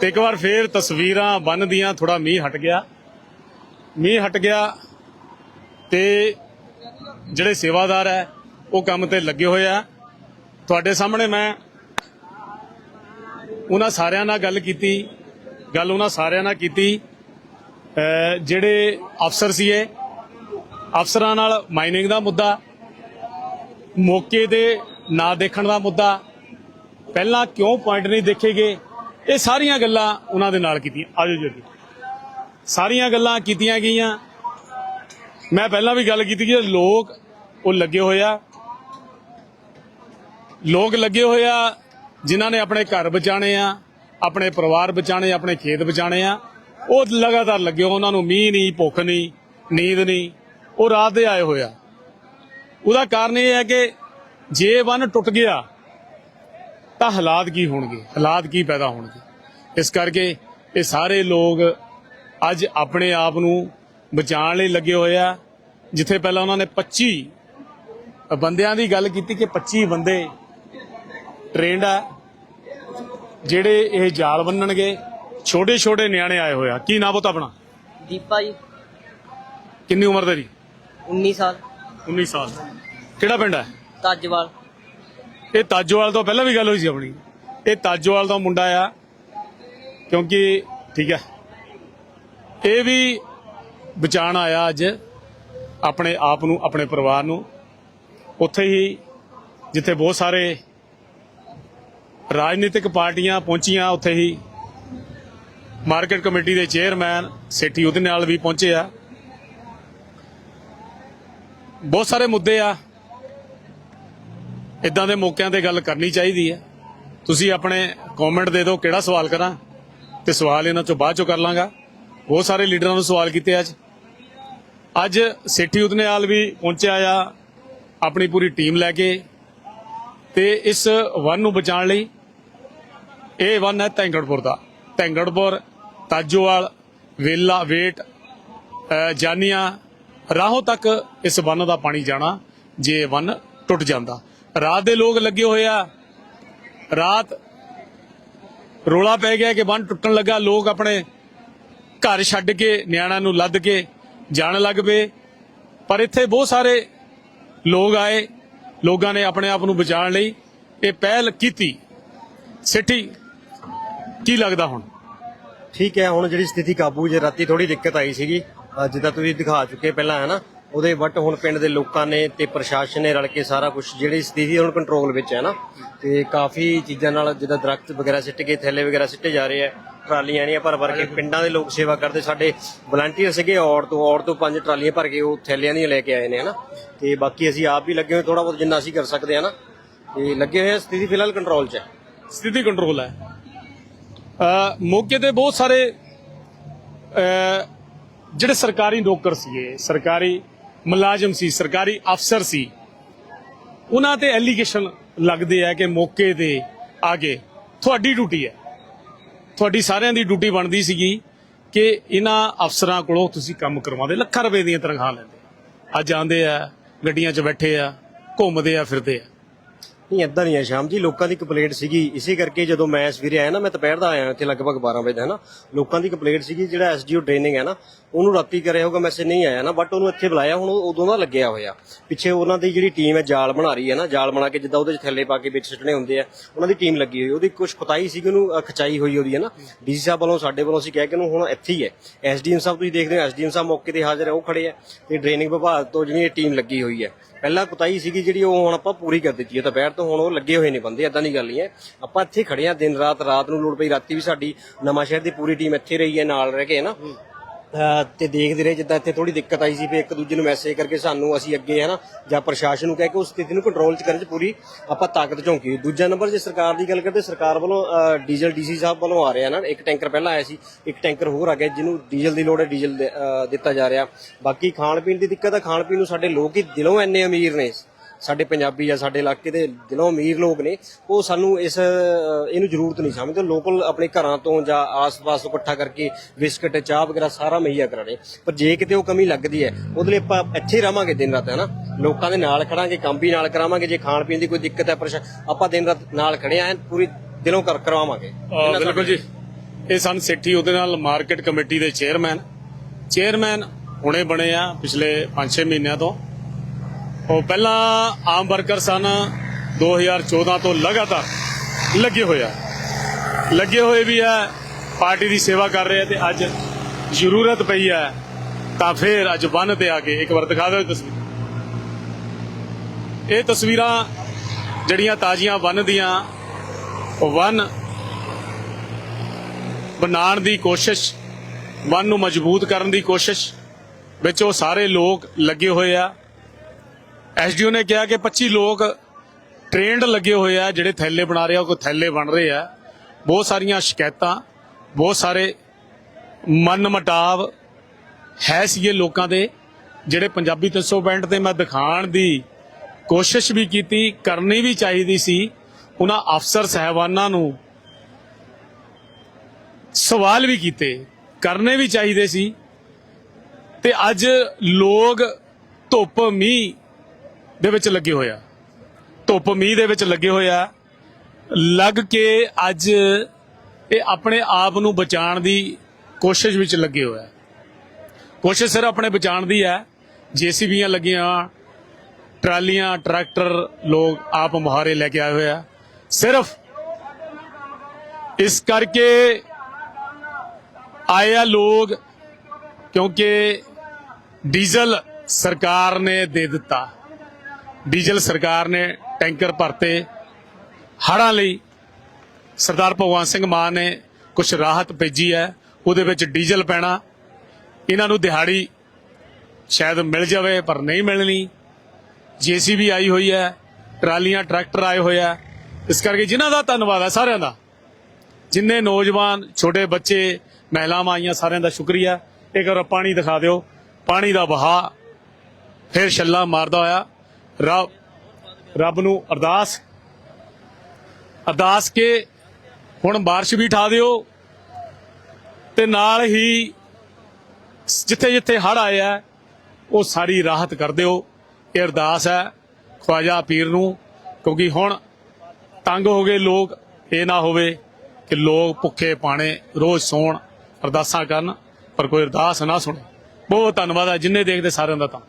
ਤੇ ਇੱਕ ਵਾਰ ਫੇਰ ਤਸਵੀਰਾਂ ਬੰਨਦੀਆਂ ਥੋੜਾ ਮੀਂਹ ਹਟ ਗਿਆ। ਮੀਂਹ ਹਟ ਗਿਆ ਤੇ ਜਿਹੜੇ ਸੇਵਾਦਾਰ ਹੈ, ਉਹ ਕੰਮ ਤੇ ਲੱਗੇ ਹੋਏ ਆ। ਤੁਹਾਡੇ ਸਾਹਮਣੇ ਮੈਂ ਉਹਨਾਂ ਸਾਰਿਆਂ ਨਾਲ ਗੱਲ ਕੀਤੀ, ਗੱਲ ਉਹਨਾਂ ਸਾਰਿਆਂ ਨਾਲ ਕੀਤੀ। ਜਿਹੜੇ ਅਫਸਰ ਸੀਗੇ, ਅਫਸਰਾਂ ਨਾਲ ਮਾਈਨਿੰਗ ਦਾ ਮੁੱਦਾ, ਮੌਕੇ ਦੇ ਨਾ ਦੇਖਣ ਦਾ ਮੁੱਦਾ ਪਹਿਲਾਂ ਕਿਉਂ ਪੁਆਇੰਟ ਨਹੀਂ ਦੇਖੇ ਗਏ? ਇਹ ਸਾਰੀਆਂ ਗੱਲਾਂ ਉਹਨਾਂ ਦੇ ਨਾਲ ਕੀਤੀਆਂ। ਆਜੋ ਜੀ ਸਾਰੀਆਂ ਗੱਲਾਂ ਕੀਤੀਆਂ ਗਈਆਂ। ਮੈਂ ਪਹਿਲਾਂ ਵੀ ਗੱਲ ਕੀਤੀ ਕਿ ਲੋਕ ਉਹ ਲੱਗੇ ਹੋਏ ਆ। ਲੋਕ ਲੱਗੇ ਹੋਏ ਆ ਜਿਨ੍ਹਾਂ ਨੇ ਆਪਣੇ ਘਰ ਬਚਾਣੇ ਆ ਆਪਣੇ ਪਰਿਵਾਰ ਬਚਾਣੇ ਆਪਣੇ ਖੇਤ ਬਚਾਣੇ ਆ। ਉਹ ਲਗਾਤਾਰ ਲੱਗੇ ਹੋਏ, ਉਹਨਾਂ ਨੂੰ ਮੀਂਹ ਨਹੀਂ ਭੁੱਖ ਨਹੀਂ ਨੀਂਦ ਨਹੀਂ। ਉਹ ਰਾਤ ਦੇ ਆਏ ਹੋਇਆ ਉਹਦਾ ਕਾਰਨ ਇਹ ਹੈ ਕਿ ਜੇ ਵਨ ਟੁੱਟ ਗਿਆ ਤਾਂ ਹਾਲਾਤ ਕੀ ਹੋਣਗੇ? ਹਾਲਾਤ ਕੀ ਪੈਦਾ ਹੋਣਗੇ? ਇਸ ਕਰਕੇ ਇਹ ਸਾਰੇ ਲੋਕ ਅੱਜ ਆਪਣੇ ਆਪ ਨੂੰ ਬਚਾਉਣ ਲਈ ਲੱਗੇ ਹੋਏ ਆ ਜਿੱਥੇ ਪਹਿਲਾਂ ਉਹਨਾਂ ਨੇ 25 ਬੰਦਿਆਂ ਦੀ ਗੱਲ ਕੀਤੀ ਕਿ 25 ਬੰਦੇ ਟ੍ਰੇਨਡ ਆ ਜਿਹੜੇ ਇਹ ਜਾਲ ਬੰਨਣਗੇ ਛੋਟੇ ਛੋਟੇ ਨਿਆਣੇ ਆਏ ਹੋਏ ਆ। ਕੀ ਨਾਮ ਬਤਾ ਆਪਣਾ? ਦੀਪਾ ਜੀ। ਕਿੰਨੀ ਉਮਰ ਦਾ ਜੀ 19 ਸਾਲ। 19 ਸਾਲ। ਕਿਹੜਾ ਪਿੰਡ ਹੈ ਤਾਜਵਾਲ। ਇਹ ਤਾਜੋਵਾਲ ਤੋਂ ਪਹਿਲਾਂ ਵੀ ਗੱਲ ਹੋਈ ਸੀ ਆਪਣੀ। ਇਹ ਤਾਜੋਵਾਲ ਦਾ ਮੁੰਡਾ ਆ, ਕਿਉਂਕਿ ਠੀਕ ਹੈ ਇਹ ਵੀ ਬਚਾਣ ਆਇਆ ਅੱਜ ਆਪਣੇ ਆਪ ਨੂੰ, ਆਪਣੇ ਪਰਿਵਾਰ ਨੂੰ। ਉੱਥੇ ਹੀ ਜਿੱਥੇ ਬਹੁਤ ਸਾਰੇ ਰਾਜਨੀਤਿਕ ਪਾਰਟੀਆਂ ਪਹੁੰਚੀਆਂ, ਉੱਥੇ ਹੀ ਮਾਰਕੀਟ ਕਮੇਟੀ ਦੇ ਚੇਅਰਮੈਨ ਸੇਠੀ ਉਹਦੇ ਨਾਲ ਵੀ ਪਹੁੰਚੇ ਆ। ਬਹੁਤ ਸਾਰੇ ਮੁੱਦੇ ਆ। ਇਦਾਂ ਦੇ ਮੌਕਿਆਂ ਤੇ ਗੱਲ ਕਰਨੀ ਚਾਹੀਦੀ ਹੈ। ਤੁਸੀਂ ਆਪਣੇ ਕਮੈਂਟ ਦੇ ਦਿਓ ਕਿਹੜਾ ਸਵਾਲ ਕਰਾਂ ਤੇ ਸਵਾਲ ਇਹਨਾਂ ਚੋਂ ਬਾਅਦ ਚੋਂ ਕਰ ਲਾਂਗਾ। ਬਹੁਤ ਸਾਰੇ ਲੀਡਰਾਂ ਨੂੰ ਸਵਾਲ ਕੀਤੇ ਅੱਜ। ਅੱਜ ਸੇਠੀ ਉਦਨੇਵਾਲ ਵੀ ਪਹੁੰਚਿਆ ਆ ਆਪਣੀ ਪੂਰੀ ਟੀਮ ਲੈ ਕੇ ਤੇ ਇਸ ਵਨ ਨੂੰ ਬਚਾਉਣ ਲਈ ਇਹ ਵਨ ਹੈ ਤੈਂਗੜਪੁਰ ਦਾ। ਤੈਂਗੜਪੁਰ ਤਾਜੋਵਾਲ ਵੇਲਾ ਵੇਟ ਅ, ਜਾਨੀਆਂ ਰਾਹੋਂ ਤੱਕ ਇਸ ਵਨ ਦਾ ਪਾਣੀ ਜਾਣਾ ਜੇ ਇਹ ਵਨ ਟੁੱਟ ਜਾਂਦਾ। ਰਾਤ ਦੇ ਲੋਕ ਲੱਗੇ ਹੋਏ ਆ। ਰਾਤ ਰੋਲਾ ਪੈ ਗਿਆ ਕਿ ਬੰਨ ਟੁੱਟਣ ਲੱਗਾ। ਲੋਕ ਆਪਣੇ ਘਰ ਛੱਡ ਕੇ, ਨਿਆਣਿਆਂ ਨੂੰ ਲੱਦ ਕੇ ਜਾਣ ਲੱਗ ਪਏ। ਪਰ ਇੱਥੇ ਬਹੁਤ ਸਾਰੇ ਲੋਕ ਆਏ। ਲੋਕਾਂ ਨੇ ਆਪਣੇ ਆਪ ਨੂੰ ਬਚਾਉਣ ਲਈ ਇਹ ਪਹਿਲ ਕੀਤੀ। ਸਿੱਠੀ, ਕੀ ਲੱਗਦਾ ਹੁਣ? ਠੀਕ ਹੈ, ਹੁਣ ਜਿਹੜੀ ਸਥਿਤੀ ਕਾਬੂ ਜੇ ਰਾਤੀ ਥੋੜੀ ਦਿੱਕਤ ਆਈ ਸੀਗੀ। ਅਹ ਜਿੱਦਾਂ ਤੁਸੀਂ ਦਿਖਾ ਚੁੱਕੇ ਪਹਿਲਾਂ, ਹੈ ਨਾ? ਉਹਦੇ ਬਟ ਹੁਣ ਪਿੰਡ ਦੇ ਲੋਕਾਂ ਨੇ ਤੇ ਪ੍ਰਸ਼ਾਸਨ ਨੇ ਰਲ ਕੇ ਸਾਰਾ ਕੁਝ ਜਿਹੜੀ ਸਥਿਤੀ ਹੁਣ ਕੰਟਰੋਲ ਵਿੱਚ ਹੈ ਨਾ। ਤੇ ਕਾਫੀ ਚੀਜ਼ਾਂ ਨਾਲ ਜਿੱਦਾਂ ਦਰਖਤ ਵਗੈਰਾ ਸਿੱਟ ਕੇ ਥੈਲੇ ਵਗੈਰਾ ਸਿੱਟੇ ਜਾ ਰਹੇ ਆ ਟਰਾਲੀਆਂ ਨਹੀਂ ਭਰ ਭਰ ਕੇ ਪਿੰਡਾਂ ਦੇ ਲੋਕ ਸੇਵਾ ਕਰਦੇ। ਸਾਡੇ ਵਲੰਟੀਅਰ ਸੀਗੇ ਔਰ ਤੋਂ ਔਰ ਤੋਂ ਪੰਜ ਟਰਾਲੀਆਂ ਭਰ ਕੇ ਉਹ ਥੈਲਿਆਂ ਦੀਆਂ ਲੈ ਕੇ ਆਏ ਨੇ ਹਨਾ ਤੇ ਬਾਕੀ ਅਸੀਂ ਆਪ ਵੀ ਲੱਗੇ ਹੋਏ ਥੋੜਾ ਬਹੁਤ ਜਿੰਨਾ ਅਸੀਂ ਕਰ ਸਕਦੇ ਹਾਂ ਨਾ। ਤੇ ਲੱਗੇ ਹੋਏ ਸਥਿਤੀ ਫਿਲਹਾਲ ਕੰਟਰੋਲ 'ਚ ਹੈ। ਸਥਿਤੀ ਕੰਟਰੋਲ ਹੈ। ਮੌਕੇ ਤੇ ਬਹੁਤ ਸਾਰੇ ਜਿਹੜੇ ਸਰਕਾਰੀ ਨੌਕਰ ਸੀਗੇ ਸਰਕਾਰੀ ਮੁਲਾਜ਼ਮ ਸੀ, ਸਰਕਾਰੀ ਅਫਸਰ ਸੀ। ਉਹਨਾਂ ਤੇ ਐਲੀਗੇਸ਼ਨ ਲੱਗਦੇ ਆ ਕਿ ਮੌਕੇ ਤੇ ਆ ਕੇ ਤੁਹਾਡੀ ਡਿਊਟੀ ਹੈ। ਤੁਹਾਡੀ ਸਾਰਿਆਂ ਦੀ ਡਿਊਟੀ ਬਣਦੀ ਸੀਗੀ ਕਿ ਇਹਨਾਂ ਅਫਸਰਾਂ ਕੋਲੋਂ ਤੁਸੀਂ ਕੰਮ ਕਰਵਾਉਂਦੇ। ਲੱਖਾਂ ਰੁਪਏ ਦੀਆਂ ਤਨਖਾਹ ਲੈਂਦੇ ਅੱਜ ਆਉਂਦੇ ਆ, ਗੱਡੀਆਂ 'ਚ ਬੈਠੇ ਆ, ਘੁੰਮਦੇ ਆ, ਫਿਰਦੇ ਆ। ਨਹੀਂ ਏਦਾਂ ਨਹੀਂ ਹੈ। ਸ਼ਾਮ ਜੀ ਲੋਕਾਂ ਦੀ ਕੰਪਲੇਂਟ ਸੀਗੀ। ਇਸੇ ਕਰਕੇ ਜਦੋਂ ਮੈਂ ਸਵੇਰੇ ਆਇਆ ਨਾ ਮੈਂ ਦੁਪਹਿਰ ਦਾ ਆਇਆ ਇੱਥੇ ਲਗਭਗ 12 ਵਜੇ ਦਾ ਹੈ ਨਾ ਲੋਕਾਂ ਦੀ ਕੰਪਲੇਂਟ ਸੀਗੀ ਜਿਹੜਾ ਐਸਡੀਓ ਟ੍ਰੇਨਿੰਗ ਹੈ ਨਾ ਉਹਨੂੰ ਰਾਤੀ ਕਰਿਆ ਹੋਗਾ ਮੈਸੇਜ ਨਹੀਂ ਆਇਆ ਨਾ ਬਟ ਉਹਨੂੰ ਇੱਥੇ ਬੁਲਾਇਆ ਹੁਣ ਉਹ ਉਦੋਂ ਦਾ ਲੱਗਿਆ ਹੋਇਆ। ਪਿੱਛੇ ਉਹਨਾਂ ਦੀ ਜਿਹੜੀ ਟੀਮ ਹੈ ਜਾਲ ਬਣਾ ਰਹੀ ਹੈ ਨਾ ਜਾਲ ਬਣਾ ਕੇ ਜਿੱਦਾਂ ਉਹਦੇ ਚ ਥੱਲੇ ਪਾ ਕੇ ਵਿੱਚ ਸਿੱਟਣੇ ਹੁੰਦੇ ਆ ਉਹਨਾਂ ਦੀ ਟੀਮ ਲੱਗੀ ਹੋਈ। ਉਹਦੀ ਕੁਝ ਖੁਤਾਈ ਸੀਗੀ ਉਹਨੂੰ ਅ, ਖਚਾਈ ਹੋਈ ਉਹਦੀ ਹੈ ਨਾ ਡੀਸੀ ਸਾਹਿਬ ਵੱਲੋਂ ਸਾਡੇ ਵੱਲੋਂ ਅਸੀਂ ਕਹਿ ਕੇ ਉਹਨੂੰ ਹੁਣ ਇੱਥੇ ਹੀ ਹੈ। ਐਸਡੀਐਮ ਸਾਹਿਬ ਤੁਸੀਂ ਦੇਖਦੇ ਹੋ ਐਸਡੀਐਮ ਸਾਹਿਬ ਮੌਕੇ ਤੇ ਹਾਜ਼ਰ ਹੈ ਉਹ ਖੜੇ ਆ ਤੇ ਡਰੇਨਿੰਗ ਵਿਭਾਗ ਤੋਂ ਜਿਹੜੀ ਇਹ ਟੀਮ ਲੱਗੀ ਹੋਈ ਹੈ। ਪਹਿਲਾਂ ਕੁਤਾਈ ਸੀਗੀ ਜਿਹੜੀ ਉਹ ਹੁਣ ਆਪਾਂ ਪੂਰੀ ਕਰ ਦਿੱਤੀ ਹੈ ਦੁਪਹਿਰ ਤੋਂ ਹੁਣ ਉਹ ਲੱਗੇ ਹੋਏ ਨੇ ਬੰਦੇ ਏਦਾਂ ਦੀ ਗੱਲ ਨਹੀਂ ਹੈ। ਆਪਾਂ ਇੱਥੇ ਖੜੇ ਆ ਦਿਨ ਰਾਤ ਰਾਤ ਨੂੰ ਲੋੜ ਪਈ ਰਾਤੀ ਵੀ ਸਾਡੀ ਨਵਾਂ ਸ਼ਹਿਰ ਦੀ ਪੂਰੀ ਟੀਮ ਇੱਥੇ ਰਹੀ ਹੈ ਨਾਲ ਰਹਿ ਕੇ ਹੈ ਨਾ? ਅਹ ਤੇ ਦੇਖਦੇ ਰਹੇ ਜਿੱਦਾਂ ਇੱਥੇ ਥੋੜੀ ਦਿੱਕਤ ਆਈ ਸੀ ਵੀ ਇੱਕ ਦੂਜੇ ਨੂੰ ਮੈਸੇਜ ਕਰਕੇ ਸਾਨੂੰ ਅਸੀਂ ਅੱਗੇ ਹੈ ਨਾ ਜਾਂ ਪ੍ਰਸ਼ਾਸਨ ਨੂੰ ਕਹਿ ਕੇ ਉਸ ਸਥਿਤੀ ਨੂੰ ਕੰਟਰੋਲ 'ਚ ਕਰਨ 'ਚ ਪੂਰੀ ਆਪਾਂ ਤਾਕਤ ਝੋਂਕੀ ਦੂਜਾ ਨੰਬਰ ਜੇ ਸਰਕਾਰ ਦੀ ਗੱਲ ਕਰਦੇ ਸਰਕਾਰ ਵੱਲੋਂ ਡੀਜ਼ਲ ਡੀਸੀ ਸਾਹਿਬ ਵੱਲੋਂ ਆ ਰਿਹਾ ਨਾ ਇੱਕ ਟੈਂਕਰ ਪਹਿਲਾਂ ਆਇਆ ਸੀ ਇੱਕ ਟੈਂਕਰ ਹੋਰ ਆ ਗਿਆ ਜਿਹਨੂੰ ਡੀਜ਼ਲ ਦੀ ਲੋੜ ਹੈ ਡੀਜ਼ਲ ਦਿੱਤਾ ਜਾ ਰਿਹਾ। ਬਾਕੀ ਖਾਣ ਪੀਣ ਦੀ ਦਿੱਕਤ ਹੈ ਖਾਣ ਪੀਣ ਨੂੰ ਸਾਡੇ ਲੋਕ ਹੀ ਦਿਲੋਂ ਇੰਨੇ ਅਮੀਰ ਨੇ। ਸਾਡੇ ਪੰਜਾਬੀ ਜਾਂ ਸਾਡੇ ਇਲਾਕੇ ਦੇ ਦਿਲੋਂ ਅਮੀਰ ਲੋਕ ਨੇ ਉਹ ਸਾਨੂੰ ਇਸ ਇਹਨੂੰ ਜ਼ਰੂਰਤ ਨਹੀਂ ਸਮਝਦੇ। ਲੋਕਲ ਆਪਣੇ ਘਰਾਂ ਤੋਂ ਜਾਂ ਆਸ-ਪਾਸ ਤੋਂ ਇਕੱਠਾ ਕਰਕੇ ਬਿਸਕਟ ਚਾਹ ਵਗੈਰਾ ਸਾਰਾ ਮੁਹੱਈਆ ਕਰਾ ਰਹੇ ਪਰ ਜੇ ਕਿਤੇ ਉਹ ਕਮੀ ਲੱਗਦੀ ਹੈ ਉਹਦੇ ਲਈ ਆਪਾਂ ਇੱਥੇ ਰਵਾਂਗੇ ਦਿਨ ਰਾਤ ਹੈ ਨਾ ਲੋਕਾਂ ਦੇ ਨਾਲ ਖੜਾਂਗੇ ਕੰਮ ਵੀ ਨਾਲ ਕਰਾਵਾਂਗੇ ਜੇ ਖਾਣ ਪੀਣ ਦੀ ਕੋਈ ਦਿੱਕਤ ਹੈ ਪਰੇਸ਼ਾ ਆਪਾਂ ਦਿਨ ਰਾਤ ਨਾਲ ਖੜੇ ਆਂ ਪੂਰੀ ਦਿਲੋਂ ਕਰ ਕਰਵਾਵਾਂਗੇ। ਬਿਲਕੁਲ ਜੀ। ਇਹ ਸਨ ਸੇਠੀ ਉਹਦੇ ਨਾਲ ਮਾਰਕੀਟ ਕਮੇਟੀ ਦੇ ਚੇਅਰਮੈਨ। ਚੇਅਰਮੈਨ ਹੁਣੇ ਬਣੇ ਆ ਪਿਛਲੇ 5-6 ਮਹੀਨਿਆਂ ਤੋਂ। ਉਹ ਪਹਿਲਾਂ ਆਮ ਵਰਕਰ ਸਨ। 2014 ਤੋਂ ਲਗਾਤਾਰ ਲੱਗੇ ਹੋਇਆ ਲੱਗੇ ਹੋਏ ਵੀ ਹੈ ਪਾਰਟੀ ਦੀ ਸੇਵਾ ਕਰ ਰਹੇ ਆ ਤੇ ਅੱਜ ਜ਼ਰੂਰਤ ਪਈ ਹੈ ਤਾਂ ਫਿਰ ਅੱਜ ਬੰਨ ਤੇ ਆ ਕੇ ਇੱਕ ਵਾਰ ਦਿਖਾ ਦਿਓ ਤਸਵੀਰ। ਇਹ ਤਸਵੀਰਾਂ ਜਿਹੜੀਆਂ ਤਾਜ਼ੀਆਂ ਬੰਨ ਦੀਆਂ, ਉਹ ਵਨ ਬਣਾਉਣ ਦੀ ਕੋਸ਼ਿਸ਼ ਵਨ ਨੂੰ ਮਜ਼ਬੂਤ ਕਰਨ ਦੀ ਕੋਸ਼ਿਸ਼ ਵਿੱਚ ਉਹ ਸਾਰੇ ਲੋਕ ਲੱਗੇ ਹੋਏ ਆ। ਐਸਡੀਓ ਨੇ ਕਿਹਾ ਕਿ 25 ਲੋਕ ਟ੍ਰੇਨਡ ਲੱਗੇ ਹੋਏ ਆ, ਜਿਹੜੇ ਥੈਲੇ ਬਣਾ ਰਹੇ ਆ ਕੋਈ ਥੈਲੇ ਬਣ ਰਹੇ ਆ। ਬਹੁਤ ਸਾਰੀਆਂ ਸ਼ਿਕਾਇਤਾਂ, ਬਹੁਤ ਸਾਰੇ ਮਨ ਮਟਾਵ ਹੈ ਸੀਗੇ ਲੋਕਾਂ ਦੇ, ਜਿਹੜੇ ਪੰਜਾਬੀ 365 ਤੇ ਮੈਂ ਦਿਖਾਣ ਦੀ ਕੋਸ਼ਿਸ਼ ਵੀ ਕੀਤੀ, ਕਰਨੀ ਵੀ ਚਾਹੀਦੀ ਸੀ। ਉਹਨਾਂ ਅਫਸਰ ਸਹਿਬਾਨਾਂ ਨੂੰ ਸਵਾਲ ਵੀ ਕੀਤੇ, ਕਰਨੇ ਵੀ ਚਾਹੀਦੇ ਸੀ। ਤੇ ਅੱਜ ਲੋਕ ਧੁੱਪ ਮੀਂਹ ਦੇ ਵਿੱਚ ਲੱਗੇ ਹੋਇਆ ਧੁੱਪ ਮੀਂਹ ਦੇ ਵਿੱਚ ਲੱਗੇ ਹੋਇਆ ਲੱਗ ਕੇ ਅੱਜ ਇਹ ਆਪਣੇ ਆਪ ਨੂੰ ਬਚਾਉਣ ਦੀ ਕੋਸ਼ਿਸ਼ ਵਿੱਚ ਲੱਗੇ ਹੋਇਆ ਕੋਸ਼ਿਸ਼ ਸਿਰ ਆਪਣੇ ਬਚਾਉਣ ਦੀ ਹੈ ਜੀਸੀਬੀਆਂ ਲੱਗੀਆਂ, ਟਰਾਲੀਆਂ, ਟਰੈਕਟਰ, ਲੋਕ ਆਪ ਮੁਹਾਰੇ ਲੈ ਕੇ ਆਏ ਹੋਏ ਆ। ਸਿਰਫ ਇਸ ਕਰਕੇ ਆਏ ਆ ਲੋਕ ਕਿਉਂਕਿ ਡੀਜ਼ਲ ਸਰਕਾਰ ਨੇ ਦੇ ਦਿੱਤਾ। ਡੀਜ਼ਲ ਸਰਕਾਰ ਨੇ ਟੈਂਕਰ ਭਰਤੇ। ਹੜ੍ਹਾਂ ਲਈ ਸਰਦਾਰ ਭਗਵੰਤ ਸਿੰਘ ਮਾਨ ਨੇ ਕੁਝ ਰਾਹਤ ਭੇਜੀ ਹੈ। ਉਹਦੇ ਵਿੱਚ ਡੀਜ਼ਲ ਪੈਣਾ। ਇਹਨਾਂ ਨੂੰ ਦਿਹਾੜੀ ਸ਼ਾਇਦ ਮਿਲ ਜਾਵੇ ਪਰ ਨਹੀਂ ਮਿਲਣੀ। ਜੀਸੀਬੀ ਆਈ ਹੋਈ ਹੈ। ਟਰਾਲੀਆਂ, ਟਰੈਕਟਰ ਆਏ ਹੋਏ ਆ ਇਸ ਕਰਕੇ ਜਿਨ੍ਹਾਂ ਦਾ ਧੰਨਵਾਦ ਹੈ ਸਾਰਿਆਂ ਦਾ। ਜਿੰਨੇ ਨੌਜਵਾਨ, ਛੋਟੇ ਬੱਚੇ, ਮਹਿਲਾਵਾਂ ਆਈਆਂ ਸਾਰਿਆਂ ਦਾ ਸ਼ੁਕਰੀਆ। ਇੱਕ ਵਾਰ ਪਾਣੀ ਦਿਖਾ ਦਿਓ। ਪਾਣੀ ਦਾ ਵਹਾ ਫਿਰ ਛੱਲਾ ਮਾਰਦਾ ਹੋਇਆ। ਰੱਬ ਰੱਬ ਨੂੰ ਅਰਦਾਸ ਅਰਦਾਸ ਕੇ ਹੁਣ ਬਾਰਿਸ਼ ਵੀ ਠਾ ਦਿਓ ਤੇ ਨਾਲ ਹੀ ਜਿੱਥੇ ਜਿੱਥੇ ਹੜ ਆਏ ਆ, ਉਹ ਸਾਰੀ ਰਾਹਤ ਕਰ ਦਿਓ। ਇਹ ਅਰਦਾਸ ਹੈ ਖਵਾਜਾ ਪੀਰ ਨੂੰ, ਕਿਉਂਕਿ ਹੁਣ ਤੰਗ ਹੋ ਗਏ ਲੋਕ, ਇਹ ਨਾ ਹੋਵੇ ਕਿ ਲੋਕ ਭੁੱਖੇ ਪਾਣੇ ਰੋਜ਼ ਸੌਣ, ਅਰਦਾਸਾਂ ਕਰਨ, ਪਰ ਕੋਈ ਅਰਦਾਸ ਨਾ ਸੁਣੇ। ਬਹੁਤ ਧੰਨਵਾਦ ਹੈ, ਜਿੰਨੇ ਦੇਖਦੇ ਸਾਰਿਆਂ ਦਾ ਤਾਂ।